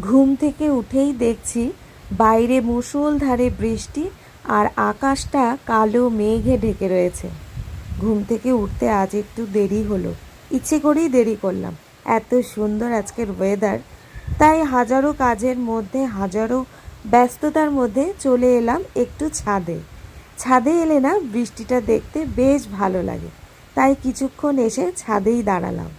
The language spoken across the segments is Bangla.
ঘুম থেকে উঠেই দেখছি বাইরে মুষলধারে বৃষ্টি আর আকাশটা কালো মেঘে ঢেকে রয়েছে। ঘুম থেকে উঠতে আজ একটু দেরি হলো। ইচ্ছে করেই দেরি করলাম। এত সুন্দর আজকের ওয়েদার তাই হাজারো কাজের মধ্যে, হাজারো ব্যস্ততার মধ্যে চলে এলাম একটু ছাদে। ছাদে এলে না বৃষ্টিটা দেখতে বেশ ভালো লাগে। তাই কিছুক্ষণ এসে ছাদেই দাঁড়ালাম।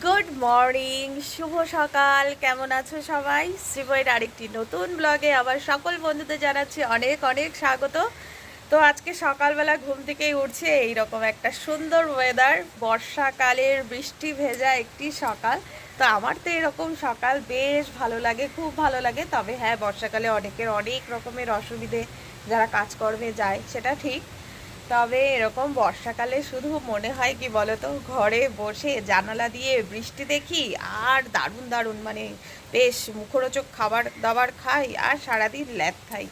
গুড মর্নিং শুভ সকাল, কেমন আছো সবাই? শ্রীবইয়ের আরেকটি নতুন ব্লগে আবার সকল বন্ধুদের জানাচ্ছি অনেক অনেক স্বাগত। তো আজকে সকালবেলা ঘুম থেকেই উঠছে এইরকম একটা সুন্দর ওয়েদার বর্ষাকালের বৃষ্টি ভেজা একটি সকাল। তো আমার তো এরকম সকাল বেশ ভালো লাগে, খুব ভালো লাগে। তবে হ্যাঁ বর্ষাকালে অনেকের অনেক রকমের অসুবিধে যারা কাজকর্মে যায়, সেটা ঠিক। তবে এরকম বর্ষাকালে শুধু মনে হয় কি বলতো, ঘরে বসে জানালা দিয়ে বৃষ্টি দেখি আর দারুণ দারুণ মানে বেশ মুখরোচক খাবার দাবার খাই আর সারাদিন ল্যাদ খাই।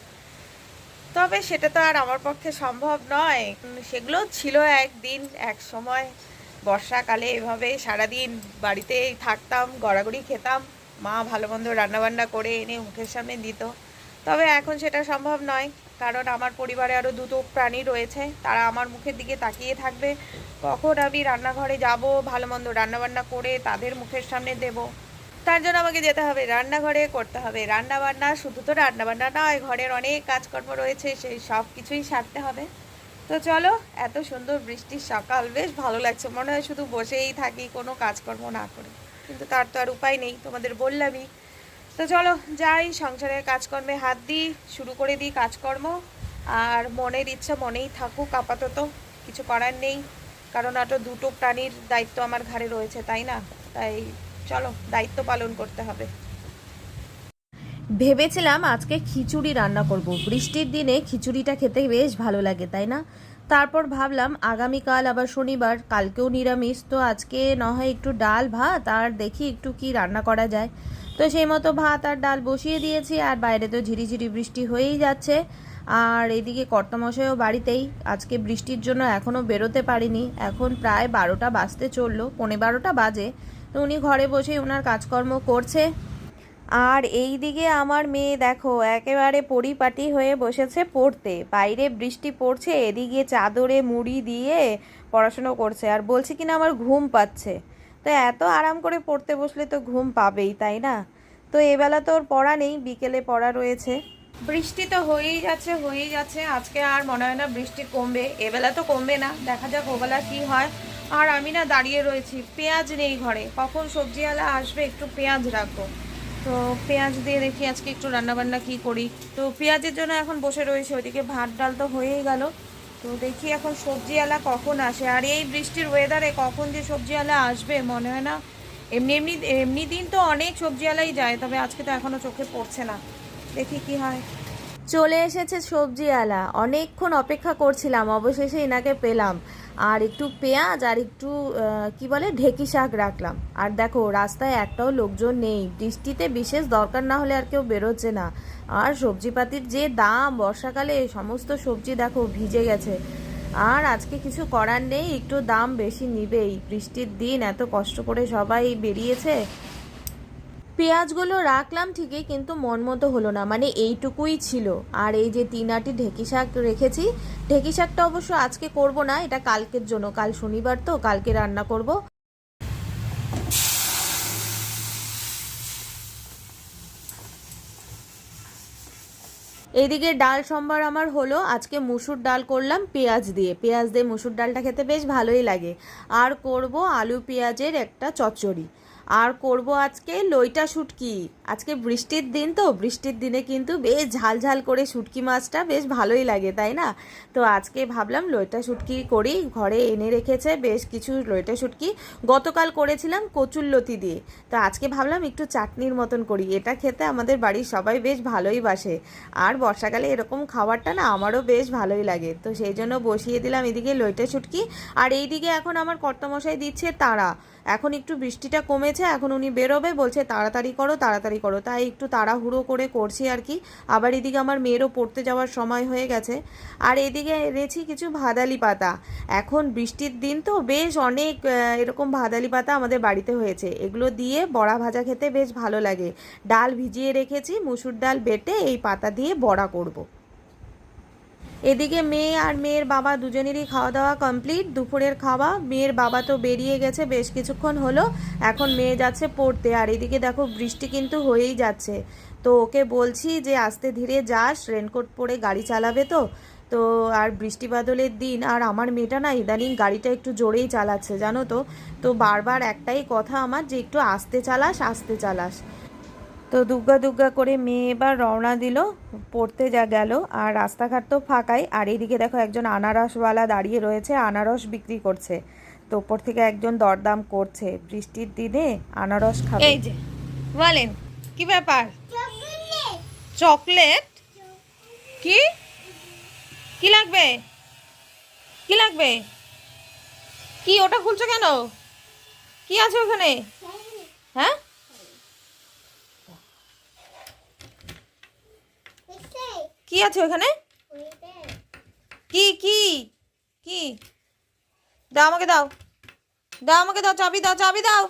তবে সেটা তো আর আমার পক্ষে সম্ভব নয়। সেগুলো ছিল একদিন, এক সময়। বর্ষাকালে এভাবে সারাদিন বাড়িতেই থাকতাম, গড়াগড়ি খেতাম। মা ভালো মন্দ রান্নাবান্না করে এনে মুখের সামনে দিত। তবে এখন সেটা সম্ভব নয়। কারণ আমার পরিবারে আরও দুটো প্রাণী রয়েছে, তারা আমার মুখের দিকে তাকিয়ে থাকবে। কখন আমি রান্নাঘরে যাব ভালো মন্দ রান্নাবান্না করে তাদের মুখের সামনে দেব। তার জন্য আমাকে যেতে হবে, রান্নাঘরে করতে হবে। রান্নাবান্না শুধু তো রান্নাবান্না নয়, ঘরের অনেক কাজকর্ম রয়েছে, সেই সব কিছুই সারতে হবে। তো চলো, এত সুন্দর বৃষ্টির সকাল, বেশ ভালো লাগছে। মনে হয় শুধু বসেই থাকি, কোনো কাজকর্ম না করে। কিন্তু তার তো আর উপায় নেই, তোমাদের বললামই। তো চলো যাই সংসারের কাজকর্মে হাত দিই, শুরু করে দিই কাজকর্ম। আর মনের ইচ্ছা মনেই থাকুক আপাতত, কিছু করার নেই। কারণ এত দুটো প্রাণীর দায়িত্ব আমার ঘাড়ে রয়েছে, তাই না? তাই চলো, দায়িত্ব পালন করতে হবে। ভেবেছিলাম আজকে খিচুড়ি রান্না করব। বৃষ্টির দিনে খিচুড়িটা খেতে বেশ ভালো লাগে, তাই না? তারপর ভাবলাম আগামীকাল, আবার শনিবার, কালকেও নিরামিষ। তো আজকে না হয় একটু ডাল, ভাত, আর দেখি একটু কি রান্না করা যায়। তো সেই মতো ভাত আর ডাল বসিয়ে দিয়েছি, আর বাইরে তো ঝিরিঝিরি বৃষ্টি হয়েই যাচ্ছে। আর এদিকে কর্তামশাইও বাড়িতেই। আজকে বৃষ্টির জন্য এখনও বেরোতে পারিনি। এখন প্রায় বারোটা বাজতে চলল, পনে বারোটা বাজে। তো উনি ঘরে বসেই ওনার কাজকর্ম করছে। আর এই দিকে আমার মেয়ে দেখো, একেবারে পরিপাটি হয়ে বসেছে পড়তে। বাইরে বৃষ্টি পড়ছে, এদিকে চাদরে মুড়ি দিয়ে পড়াশুনো করছে। আর বলছে কিনা আমার ঘুম পাচ্ছে। তো এত আরাম করে পড়তে বসলে তো ঘুম পাবেই, তাই না? তো এবেলা তো ওর পড়া নেই, বিকেলে পড়া রয়েছে। বৃষ্টি তো হয়েই যাচ্ছে হয়েই যাচ্ছে, আজকে আর মনে হয় না বৃষ্টি কমবে এবেলা তো কমবে না, দেখা যাক ওবেলা কি হয়। আর আমি না দাঁড়িয়ে রয়েছি, পেঁয়াজ নেই ঘরে, কখন সবজিওয়ালা আসবে একটু পেঁয়াজ রাখব। তো পেঁয়াজ দিয়ে দেখি আজকে একটু রান্নাবান্না কি করি। তো পেঁয়াজের জন্য এখন বসে রয়েছে, ওইদিকে ভাত ডাল তো হয়েই গেল। তো দেখি এখন সবজিওয়ালা কখন আসে। আর এই বৃষ্টির ওয়েদারে কখন যে সবজিওয়ালা আসবে মনে হয় না। এমনি এমনি এমনি দিন তো অনেক সবজিওয়ালাই যায়, তবে আজকে তো এখনও চোখে পড়ছে না। দেখি কি হয়। চলে এসেছে সবজিওয়ালা। অনেকক্ষণ অপেক্ষা করছিলাম, অবশেষে এনাকে পেলাম। আর একটু পেঁয়াজ আর একটু কি বলে, ঢেকি শাক রাখলাম। আর দেখো, রাস্তায় একটাও লোকজন নেই। বৃষ্টিতে বিশেষ দরকার না হলে আর কেউ বেরোচ্ছে না। আর সবজিপাতির যে দাম, বর্ষাকালে সমস্ত সবজি দেখো ভিজে গেছে। আর আজকে কিছু করার নেই, একটু দাম বেশি নিবেই। বৃষ্টির দিন, এত কষ্ট করে সবাই বেরিয়েছে। পেঁয়াজগুলো রাখলাম ঠিকই, কিন্তু মন মতো হলো না মানে এইটুকুই ছিল। আর এই যে তিন আটি ঢেকি শাক রেখেছি, ঢেকি শাকটা অবশ্য আজকে করব না, এটা কালকের জন্য। কাল শনিবার তো, কালকে রান্না করব। এইদিকে ডাল সম্বার আমার হলো, আজকে মুসুর ডাল করলাম, পেঁয়াজ দিয়ে। পেঁয়াজ দিয়ে মুসুর ডালটা খেতে বেশ ভালোই লাগে। আর করব আলু পেঁয়াজের একটা চচ্চড়ি। আর করব আজকে লইটা শুটকি। আজকে বৃষ্টির দিন তো, বৃষ্টির দিনে কিন্তু বেশ ঝাল ঝাল করে শুটকি মাছটা বেশ ভালোই লাগে, তাই না? তো আজকে ভাবলাম লইটা শুটকি করি, ঘরে এনে রেখেছে বেশ কিছু লইটা শুটকি। গতকাল করেছিলাম কচুল্লতি দিয়ে। তো আজকে ভাবলাম একটু চাটনির মতন করি, এটা খেতে আমাদের বাড়ির সবাই বেশ ভালোই বাসে। আর বর্ষাকালে এরকম খাবারটা না আমারও বেশ ভালোই লাগে, তো সেই জন্য বসিয়ে দিলাম এদিকে লইটা শুটকি। আর এইদিকে এখন আমার কর্তমশাই দিচ্ছে তারা। এখন একটু বৃষ্টিটা কমেছে, এখন উনি বেরোবে, বলছে তাড়াতাড়ি করো তাড়াতাড়ি করো। তাই একটু তাড়াহুড়ো করে করছি আর কি। আবার এদিকে আমার মেয়েরও পড়তে যাওয়ার সময় হয়ে গেছে। আর এদিকে এনেছি কিছু ভাদালি পাতা। এখন বৃষ্টির দিন তো বেশ অনেক এরকম ভাদালি পাতা আমাদের বাড়িতে হয়েছে। এগুলো দিয়ে বড়া ভাজা খেতে বেশ ভালো লাগে। ডাল ভিজিয়ে রেখেছি, মুসুর ডাল বেটে এই পাতা দিয়ে বড়া করব। এদিকে মেয়ে আর মেয়ের বাবা দুজনেরই খাওয়া দাওয়া কমপ্লিট। দুপুরের খাওয়া, মেয়ের বাবা তো বেরিয়ে গেছে, বেশ কিছুক্ষণ হলো, এখন মেয়ে যাচ্ছে পড়তে। আর এদিকে দেখো, বৃষ্টি কিন্তু হয়েই যাচ্ছে। তো ওকে বলছি যে, আস্তে ধীরে যাস, রেনকোট পরে গাড়ি চালাবে তো। তো আর বৃষ্টি বাদলের দিন, আর আমার মেয়েটা না ইদানিং গাড়িটা একটু জোরেই চালাচ্ছে, জানো তো। তো বারবার একটাই কথা আমার যে, একটু আস্তে চালাস আস্তে চালাস। তো দুগ্গা দুগ্গা করে মেয়ে এবার রওনা দিল, পড়তে যা গেল, আর রাস্তাঘাট তো ফাঁকাই, আর এইদিকে দেখো একজন আনারসওয়ালা দাঁড়িয়ে রয়েছে, আনারস বিক্রি করছে। তো ওপর থেকে একজন দরদাম করছে, বৃষ্টির দিনে আনারস খাবে। এই যে, বলেন, কি ব্যাপার? চকলেট? কি? কি লাগবে? কি লাগবে? কি, ওটা খুলছো কেন? কি আছে ওখানে হ্যাঁ কি আছে ওখানে? কি কি কি? দাও আমাকে দাও। দাও আমাকে দাও, চাবি দাও চাবি দাও।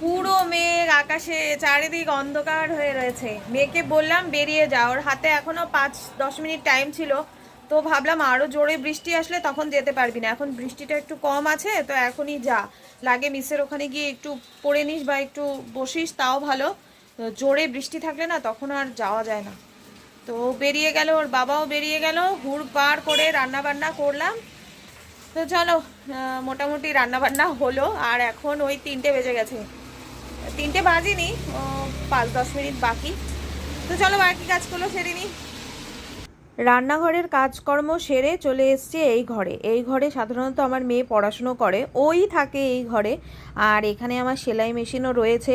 পুরো মেঘ আকাশে চারিদিক অন্ধকার হয়ে রয়েছে। মেয়েকে বললাম, বেরিয়ে যাও ওর হাতে এখনও পাঁচ, দশ মিনিট টাইম ছিল। তো ভাবলাম আরও জোরে বৃষ্টি আসলে তখন যেতে পারবি না। এখন বৃষ্টিটা একটু কম আছে, তো এখনই যা। লাগে মিসের ওখানে গিয়ে একটু পড়ে নিস বা একটু বসিস, তাও ভালো। জোরে বৃষ্টি থাকলে না তখন আর যাওয়া যায় না। তো বেরিয়ে গেল, ওর বাবাও বেরিয়ে গেল, হুড় পার করে রান্না বান্না করলাম। তো চলো মোটামুটি রান্না বান্না হলো, আর এখন ওই তিনটে বেজে গেছে। তিনটে বাজিনি পাঁচ দশ মিনিট বাকি। তো চলো বাকি কাজগুলো সেরে নিই রান্নাঘরের কাজকর্ম সেরে চলে এসছে এই ঘরে। এই ঘরে সাধারণত আমার মেয়ে পড়াশুনো করে, ওই থাকে এই ঘরে। আর এখানে আমার সেলাই মেশিনও রয়েছে।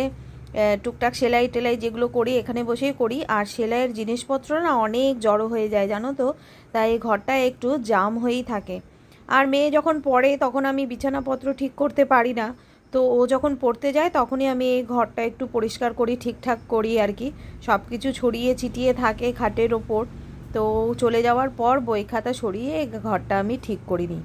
টুকটাক সেলাই টেলাই যেগুলো করি, এখানে বসেই করি। আর সেলাইয়ের জিনিসপত্র না অনেক জড়ো হয়ে যায়, জানো তো? তাই এই ঘরটা একটু জাম হয়েই থাকে। আর মেয়ে যখন পড়ে, তখন আমি বিছানাপত্র ঠিক করতে পারি না। তো ও যখন পড়তে যায়, তখনই আমি এই ঘরটা একটু পরিষ্কার করি, ঠিকঠাক করি আর কি। সব কিছু ছড়িয়ে ছিটিয়ে থাকে খাটের ওপর। তো চলে যাওয়ার পর বই খাতা সরিয়ে ঘরটা আমি ঠিক করিনি।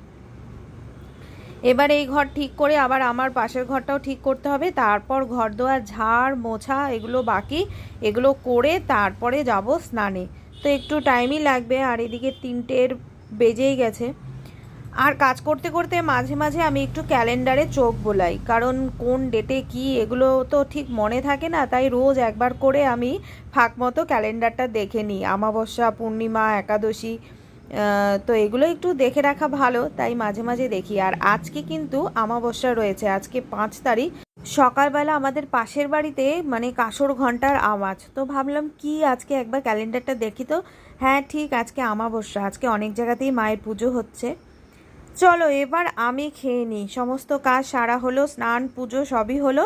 এবার এই ঘর ঠিক করে আবার আমার পাশের ঘরটাও ঠিক করতে হবে। তারপর ঘর দোয়া ঝাড়, মোছা এগুলো বাকি। এগুলো করে তারপরে যাব স্নানে। তো একটু টাইমই লাগবে, আর এদিকে তিনটের বেজেই গেছে। আর কাজ করতে করতে মাঝে মাঝে আমি একটু ক্যালেন্ডারে চোখ বোলাই। কারণ কোন ডেটে কি এগুলো তো ঠিক মনে থাকে না, তাই রোজ একবার করে আমি ফাঁক মতো ক্যালেন্ডারটা দেখে নিই। আমাবস্যা, পূর্ণিমা, একাদশী তো এগুলো একটু দেখে রাখা ভালো, তাই মাঝে মাঝে দেখি। আর আজকে কিন্তু আমাবস্যা রয়েছে, আজকে পাঁচ তারিখ। সকালবেলা আমাদের পাশের বাড়িতে মানে কাসর ঘণ্টার আওয়াজ। তো ভাবলাম কি আজকে একবার ক্যালেন্ডারটা দেখি তো? হ্যাঁ ঠিক আজকে আমাবস্যা, আজকে অনেক জায়গাতেই মায়ের পুজো হচ্ছে। চলো এবার আমি খেয়ে নিই। সমস্ত কাজ সারা হলো, স্নান, পুজো সবই হলো।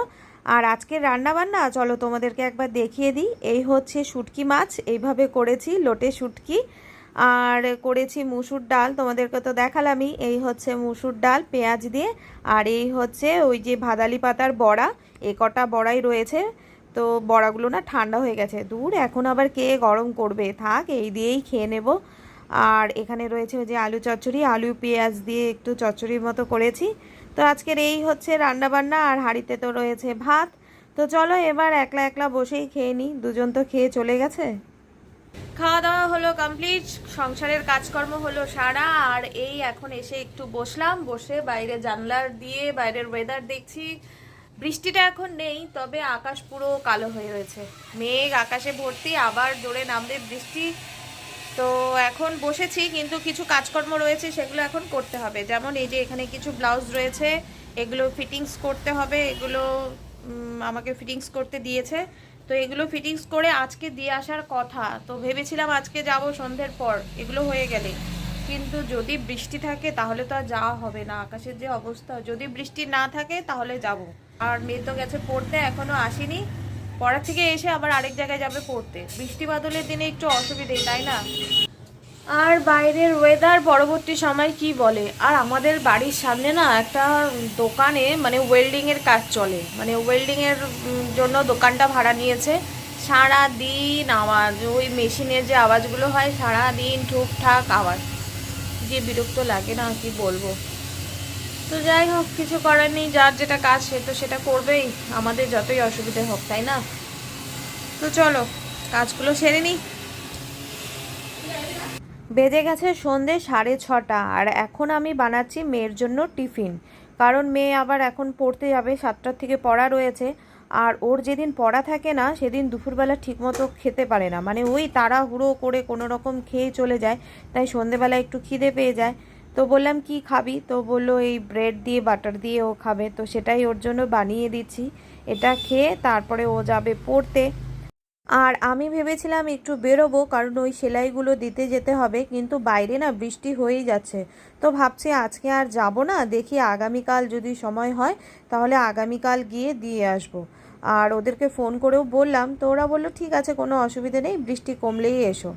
আর আজকের রান্না বান্না চলো তোমাদেরকে একবার দেখিয়ে দিই। এই হচ্ছে শুটকি মাছ, এইভাবে করেছি, লোটে শুটকি। আর করেছি মুসুর ডাল, তোমাদেরকে তো দেখালামই। এই হচ্ছে মুসুর ডাল, পেঁয়াজ দিয়ে। আর এই হচ্ছে ওই যে ভাদালি পাতার বড়া, এ কটা বড়াই রয়েছে। তো বড়াগুলো না ঠান্ডা হয়ে গেছে, দূর। এখন আবার কে গরম করবে? থাক, এই দিয়েই খেয়ে নেব। আর এখানে রয়েছে যে আলু চচ্চড়ি, আলু, পেঁয়াজ দিয়ে একটু চচ্চড়ির মতো করেছি। তো আজকের এই হচ্ছে রান্না বান্না আর হাঁড়িতে তো রয়েছে ভাত। তো চলো এবার একলা একলা বসেই খেয়ে নিই। দুজন তো খেয়ে চলে গেছে। খাওয়া দাওয়া হলো কমপ্লিট, সংসারের কাজকর্ম হলো সারা, আর এই এখন এসে একটু বসলাম। বসে বাইরে জানলার দিয়ে বাইরের ওয়েদার দেখছি। বৃষ্টিটা এখন নেই, তবে আকাশ পুরো কালো হয়ে রয়েছে। মেঘ আকাশে ভর্তি, আবার জোরে নামবে বৃষ্টি। তো এখন বসেছি, কিন্তু কিছু কাজকর্ম রয়েছে, সেগুলো এখন করতে হবে। যেমন এই যে এখানে কিছু ব্লাউজ রয়েছে, এগুলো ফিটিংস করতে হবে, এগুলো আমাকে ফিটিংস করতে দিয়েছে। তো এগুলো ফিটিংস করে আজকে দিয়ে আসার কথা, তো ভেবেছিলাম আজকে যাব সন্ধ্যের পর, এগুলো হয়ে গেলে। কিন্তু যদি বৃষ্টি থাকে, তাহলে তো আর যাওয়া হবে না, আকাশের যে অবস্থা। যদি বৃষ্টি না থাকে, তাহলে যাব। আর মেয়ে তো গেছে পড়তে, এখনও আসেনি। পড়া থেকে এসে আবার আরেক জায়গায় যাবে পড়তে। বৃষ্টি বাদলের দিনে একটু অসুবিধে তাই না? আর বাইরের ওয়েদার পরবর্তী সময় কি বলে? আর আমাদের বাড়ির সামনে না একটা দোকানে মানে ওয়েল্ডিংয়ের কাজ চলে। মানে ওয়েল্ডিংয়ের জন্য দোকানটা ভাড়া নিয়েছে। সারা দিন আওয়াজ, ওই মেশিনের যে আওয়াজগুলো হয় সারা দিন ঠুকঠাক আওয়াজ। যে বিরক্ত লাগে না, কি বলব? তো যাই হোক, কিছু করার নেই, যার যেটা কাজ সে তো সেটা করবেই। আমাদের যতই অসুবিধে হোক, তাই না? তো চলো, কাজগুলো সেরে নিই বেজে গেছে সন্ধে সাড়ে ছটা, আর এখন আমি বানাচ্ছি মেয়ের জন্য টিফিন। কারণ মেয়ে আবার এখন পড়তে যাবে, সাতটার থেকে পড়া রয়েছে। আর ওর যেদিন পড়া থাকে না, সেদিন দুপুরবেলা ঠিকমতো খেতে পারে না। মানে ওই তাড়াহুড়ো করে কোনো রকম খেয়ে চলে যায়, তাই সন্ধেবেলা একটু খিদে পেয়ে যায়। তো বললাম, কি খাবি? তো বলল, এই ব্রেড দিয়ে বাটার দিয়ে ও খাবে। তো সেটাই ওর জন্য বানিয়ে দিচ্ছি। এটা খেয়ে তারপরে ও যাবে পড়তে। আর আমি ভেবেছিলাম একটু বেরোবো, কারণ ওই সেলাইগুলো দিতে যেতে হবে, কিন্তু বাইরে না বৃষ্টি হয়েই যাচ্ছে। তো ভাবছি আজকে আর যাব না, দেখি আগামীকাল যদি সময় হয়, তাহলে আগামীকাল গিয়ে দিয়ে আসব। আর ওদেরকে ফোন করেও বললাম, তো ওরা বলল, ঠিক আছে, কোনো অসুবিধে নেই, বৃষ্টি কমলেই এসো।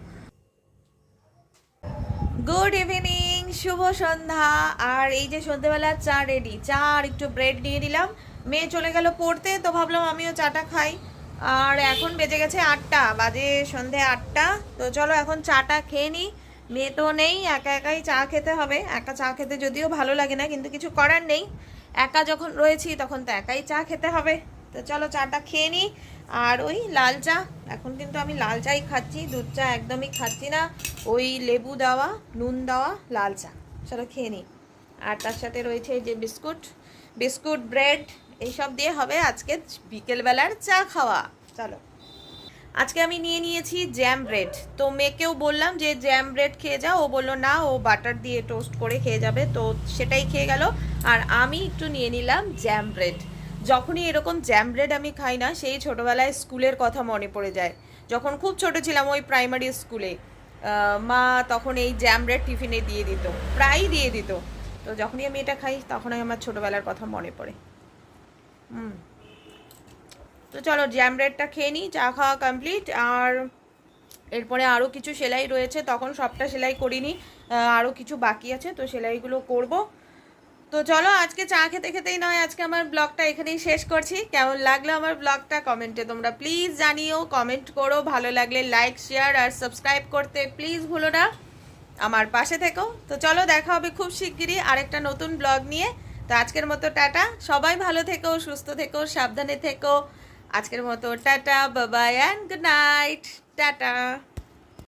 গুড ইভিনিং শুভ সন্ধ্যা। আর এই যে সন্ধ্যেবেলা চা রেডি চা আর একটু ব্রেড নিয়ে নিলাম। মেয়ে চলে গেল পড়তে, তো ভাবলাম আমিও চাটা খাই। আর এখন বেজে গেছে আটটা, বাজে সন্ধে আটটা। তো চলো এখন চাটা খেয়ে নিই। মেয়ে তো নেই, একা একাই চা খেতে হবে। একা চা খেতে যদিও ভালো লাগে না, কিন্তু কিছু করার নেই। একা যখন রয়েছি, তখন তো একাই চা খেতে হবে। তো চলো চাটা খেয়ে নিই। আর ওই লাল চা। এখন কিন্তু আমি লাল চাই খাচ্ছি, দুধ চা একদমই খাচ্ছি না। ওই লেবু দেওয়া, নুন দেওয়া, লাল চা। চলো খেয়ে নিই। আর তার সাথে রয়েছে যে বিস্কুট বিস্কুট, ব্রেড, এইসব দিয়ে হবে আজকে বিকেলবেলার চা খাওয়া। চলো। আজকে আমি নিয়ে নিয়েছি জ্যাম ব্রেড। তো মেয়েকেও বললাম যে জ্যাম ব্রেড খেয়ে যাও। ও বলল, না, ও বাটার দিয়ে টোস্ট করে খেয়ে যাবে। তো সেটাই খেয়ে গেল। আর আমি একটু নিয়ে নিলাম জ্যাম ব্রেড। যখনই এরকম জ্যাম ব্রেড আমি খাই না, সেই ছোটোবেলায় স্কুলের কথা মনে পড়ে যায়। যখন খুব ছোট ছিলাম ওই প্রাইমারি স্কুলে মা তখন এই জ্যাম ব্রেড টিফিনে দিয়ে দিত, প্রায়ই দিয়ে দিত। তো যখনই আমি এটা খাই, তখনই আমার ছোটোবেলার কথা মনে পড়ে। হুম। তো চলো জ্যাম ব্রেডটা খেয়ে নিই, চা খাওয়া কমপ্লিট আর এরপরে আরও কিছু সেলাই রয়েছে, তখন সবটা সেলাই করিনি আরও কিছু বাকি আছে, তো সেলাইগুলো করব। তো চলো আজকে চা খেতে খেতেই নয়, আজকে আমার ব্লগটা এখানেই শেষ করছি। কেমন লাগল আমার ব্লগটা কমেন্টে তোমরা প্লিজ জানিও, কমেন্ট করো, ভালো লাগলে লাইক, শেয়ার আর সাবস্ক্রাইব করতে প্লিজ ভুলো না। আমার পাশে থেকো। তো চলো দেখা হবে খুব শিগগিরই আরেকটা নতুন ব্লগ নিয়ে। তো আজকের মতো টাটা। সবাই ভালো থেকো, সুস্থ থেকো, সাবধানে থেকো। আজকের মতো টাটা, বাবাই অ্যান্ড গুড নাইট টাটা।